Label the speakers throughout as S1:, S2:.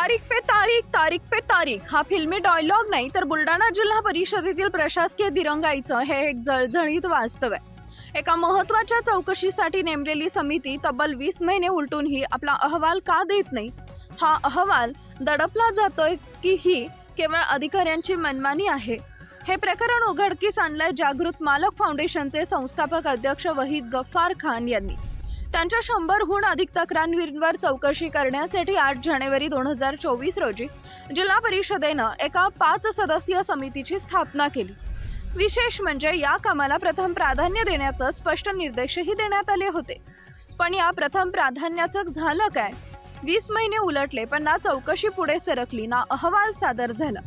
S1: तारीख पे तारीख तारीख पे तारीख. हा फिल्मी डायलॉग नाही तर बुलढाणा जिल्हा परिषदेतील प्रशासकीय दिरंगाईचं हे एक जळजळीत वास्तव आहे. एका महत्त्वाच्या चौकशीसाठी नेमलेली समिती तब्बल वीस महिने उलटूनही आपला अहवाल का देत नाही? हा अहवाल दडपला जातोय की ही केवळ अधिकाऱ्यांची मनमानी आहे? हे प्रकरण उघडकीस आणलंय जागृत मालक फाउंडेशनचे संस्थापक अध्यक्ष वहीद गफ्फार खान यांनी. त्यांच्या शंभरहून अधिक तक्रारींवर चौकशी करण्यासाठी आठ जानेवारी दोन हजार चोवीस रोजी जिल्हा परिषदेनं एका पाच सदस्यीय समितीची स्थापना केली. विशेष म्हणजे या कामाला प्रथम प्राधान्य देण्याचं स्पष्ट निर्देशही देण्यात आले होते. पण या प्रथम प्राधान्याचं झालं काय? वीस महिने उलटले पण ना चौकशी पुढे सरकली ना अहवाल सादर झाला.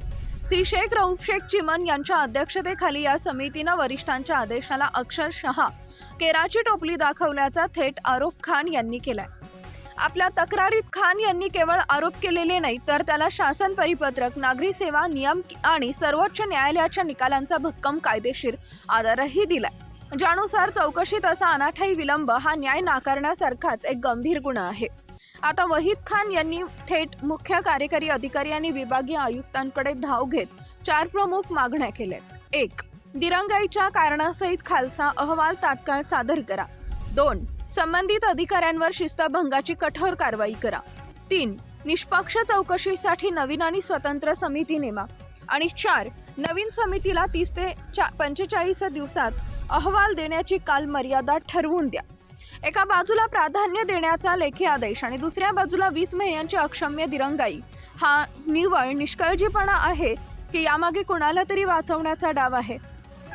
S1: श्री शेख रऊफ शेख चिमन यांच्या अध्यक्षतेखाली या समितीनं वरिष्ठांच्या आदेशाला अक्षरशः केराची टोपली दाखवल्याचा थेट आरोप खान यांनी केलाय. आपल्या तक्रारीत खान यांनी केवळ आरोप केलेले नाही तर त्याला शासन परिपत्रक नागरी सेवा नियम आणि सर्वोच्च न्यायालयाच्या निकालांचा भक्कम कायदेशीर आधारही दिलाय. ज्यानुसार चौकशीत असा अनाठाई विलंब हा न्याय नाकारण्यासारखाच एक गंभीर गुन्हा आहे. आता वहीद खान यांनी थेट मुख्य कार्यकारी अधिकारी आणि विभागीय आयुक्तांकडे धाव घेत चार प्रमुख मागण्या केल्या एक दिरंगाईच्या कारणासहित खालसा अहवाल तात्काळ सादर करा. दोन संबंधित अधिकाऱ्यांवर शिस्तभंगाची कठोर कारवाई करा. तीन निष्पक्ष चौकशीसाठी नवीन आणि स्वतंत्र समिती नेमा. आणि चार नवीन समितीला तीस ते चा पंचेचाळीस दिवसात अहवाल देण्याची काल मर्यादा ठरवून द्या. एका बाजूला प्राधान्य देण्याचा लेखी आदेश आणि दुसऱ्या बाजूला वीस महिन्यांची अक्षम्य दिरंगाई. हा निव्वळ निष्काळजीपणा आहे की यामागे कुणाला तरी वाचवण्याचा डाव आहे.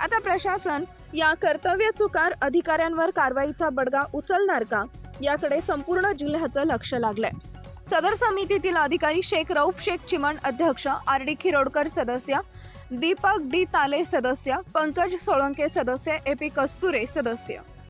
S1: आता प्रशासन या कर्तव्य चुकार अधिकाऱ्यांवर कारवाईचा बडगा उचलणार का? याकडे संपूर्ण जिल्ह्याचं लक्ष लागलंय. सदर समितीतील अधिकारी शेख रऊफ शेख चिमण अध्यक्ष आर डी खिरोडकर सदस्य दीपक डी ताले सदस्य पंकज सोळंके सदस्य ए पी कस्तुरे सदस्य.